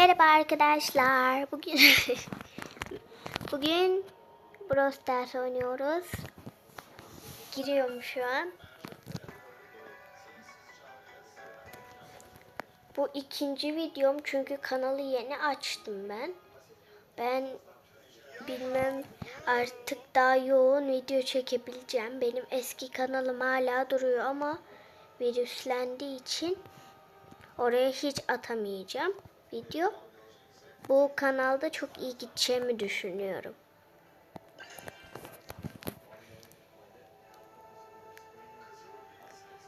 Merhaba arkadaşlar. Bugün bugün Brawl Stars oynuyoruz. Giriyorum şu an. Bu ikinci videom çünkü kanalı yeni açtım ben. Ben bilmem artık daha yoğun video çekebileceğim. Benim eski kanalım hala duruyor ama virüslendiği için oraya hiç atamayacağım video. Bu kanalda çok iyi gideceğimi düşünüyorum.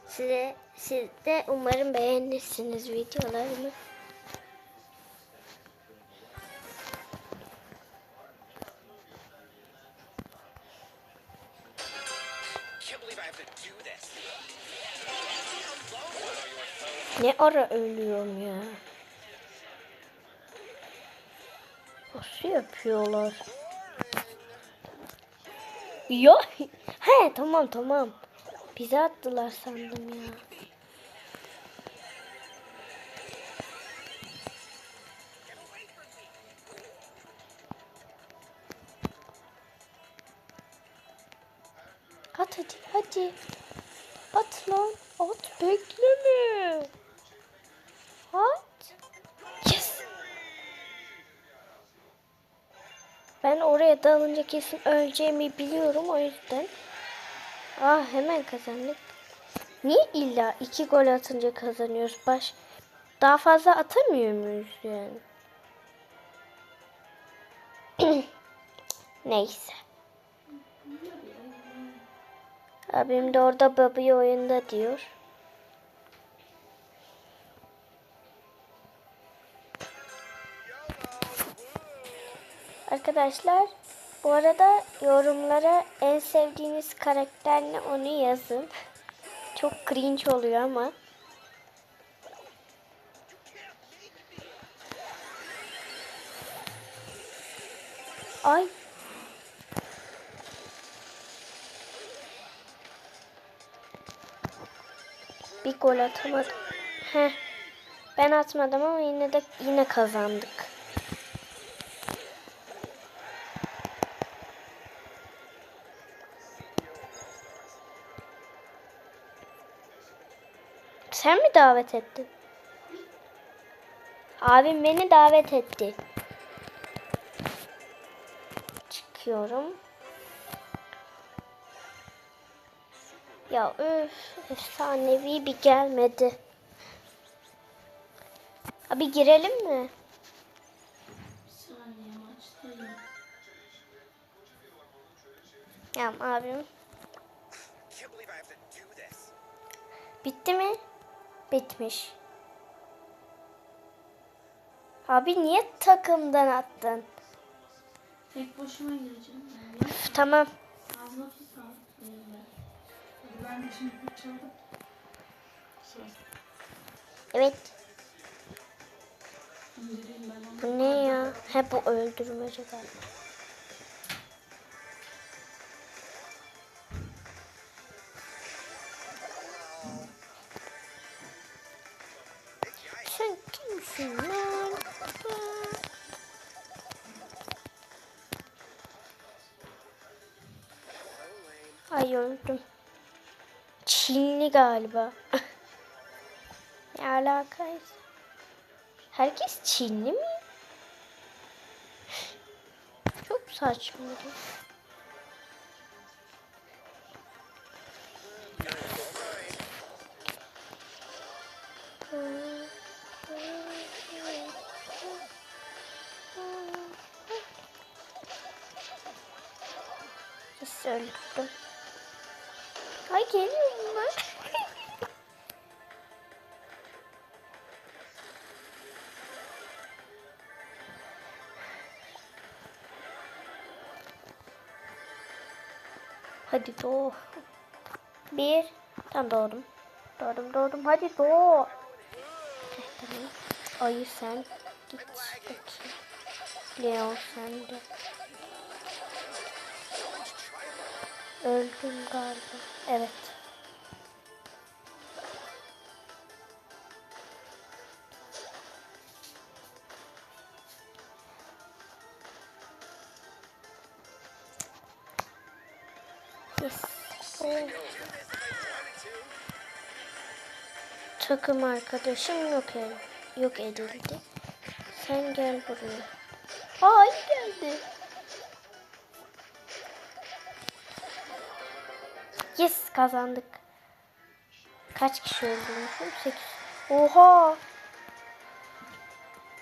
Size siz de umarım beğenirsiniz videolarımı. Ne ara ölüyorum ya. Yapıyorlar? Ya he tamam tamam. Bize attılar sandım ya. At hadi hadi. At lan. At bekleme. Ben oraya dalınca kesin öleceğimi biliyorum o yüzden. Ah hemen kazandık. Niye illa iki gol atınca kazanıyoruz? Baş daha fazla atamıyor muyuz yani? Neyse. Abim de orada babayı oyunda diyor. Arkadaşlar bu arada yorumlara en sevdiğiniz karakter ne onu yazın. Çok cringe oluyor ama. Ay. Bir gol atamadım. Heh. Ben atmadım ama yine de yine kazandık. Sen mi davet ettin? Abim beni davet etti. Çıkıyorum. Ya öf, efsanevi bir gelmedi. Abi girelim mi? Ya abim. Bitti mi? Bitmiş. Abi niye takımdan attın? Tek başıma gireceğim. Üf, tamam. Ağzına tut sağlık. Hadi ben de şimdi fırçaladım. Söz. Evet. Bu ne ya? He bu öldürmece galiba. Ay öldüm. Çinli galiba. ne alakaysa. Herkes Çinli mi? Çok saçma. Nasıl öldürdüm? Ay geliyor bunlar. Hadi doğ. Bir. Tam doğdum. Doğdum doğdum. Hadi doğ. Ayı sen. Git bakayım. Leo sen de. Öldüm galiba. Evet. Takım arkadaşım yok el yok edildi. Sen gel buraya. Ay geldi. Yes kazandık. Kaç kişi öldürmüşüm? 8. Oha.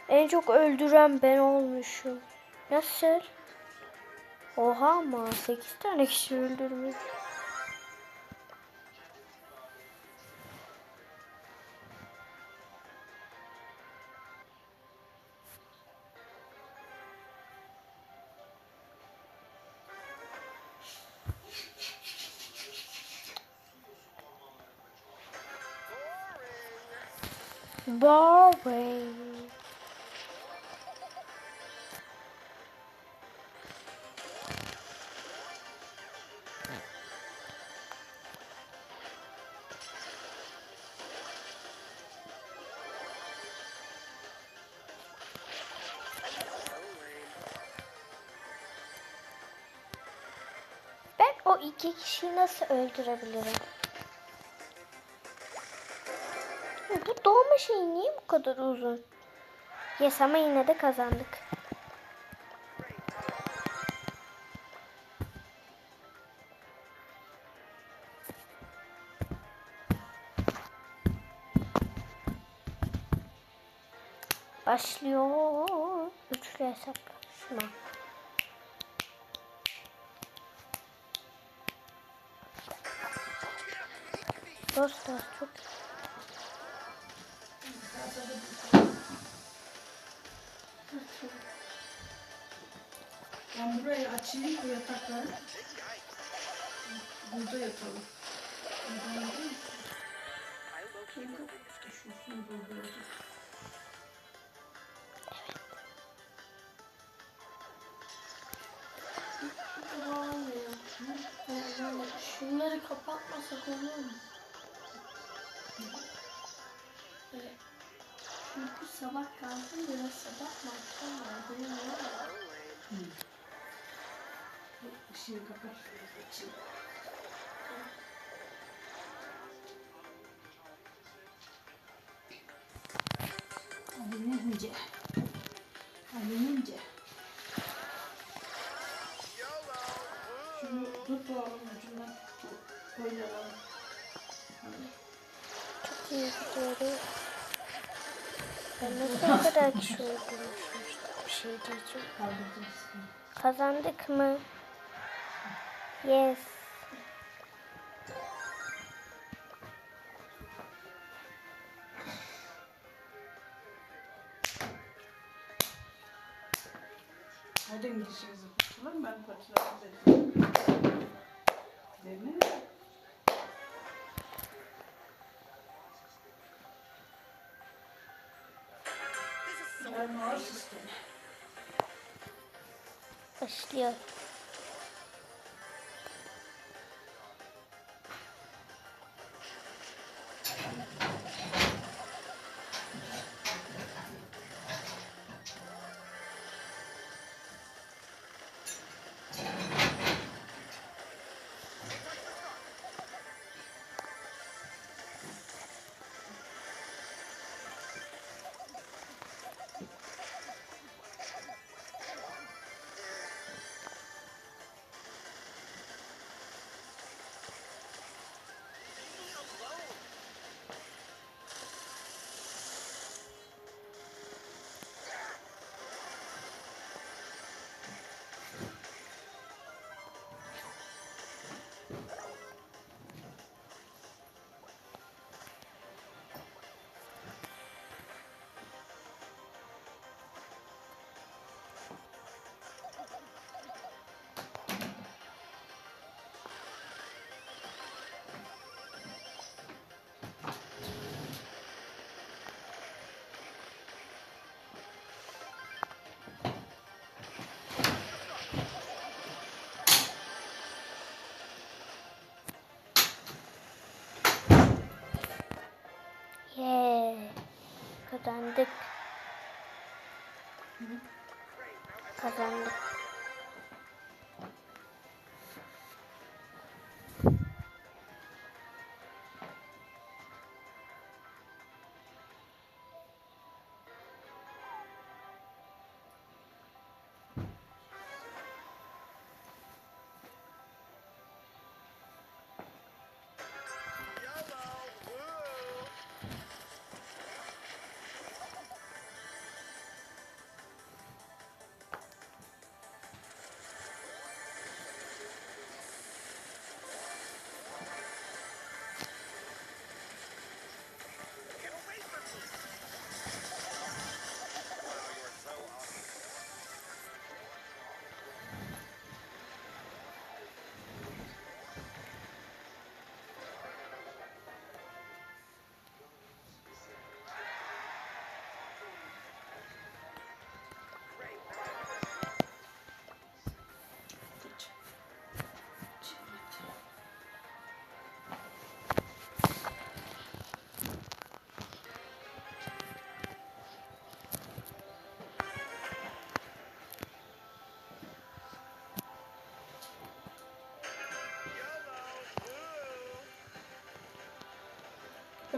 En çok öldüren ben olmuşum. Nasıl? Oha ama 8 tane kişi öldürmüş. Boring. Ben o iki kişiyi nasıl öldürebilirim? Bu doğma şeyi niye bu kadar uzun? Yes ama yine de kazandık. Başlıyor. Üçlü hesaplaşma. Dostlar çok Ben burayı açayım bu yatakları. Burada yatalım. Değil mi? Çünkü üşüsün burada. Şunları kapatmasak olur mu? Sabah kaldım biraz sabah mı akşam mı? Bilmiyorum. Işığı kapat. Işığı. Alinince. Alinince. Şunu tut oğlum ucundan. Oynayalım. çok iyi gidiyoruz. O kadar kişi öldürmüşüm işte bir şey diyeceğim. Kazandık mı? Yes. Hadi dişinizi fırçalayın ben dedim. Başlıyor. Kazandık. Kazandık.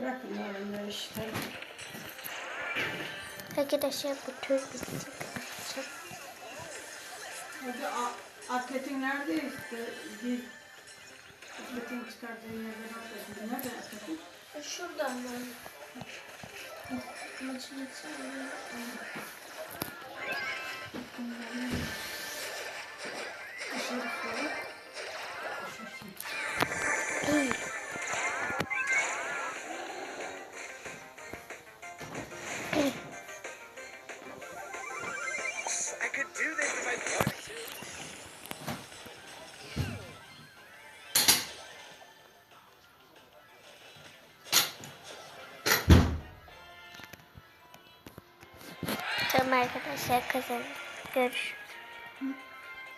Bırakın öyle işte. Arkadaşlar bu tür. Açacağım. Hadi atletin nerede işte? Bir atletin çıkardığı yerden atletin. Nerede atletin? E, Şuradan ben. Maçın içinde. Tamam arkadaşlar kazanın. Görüşürüz.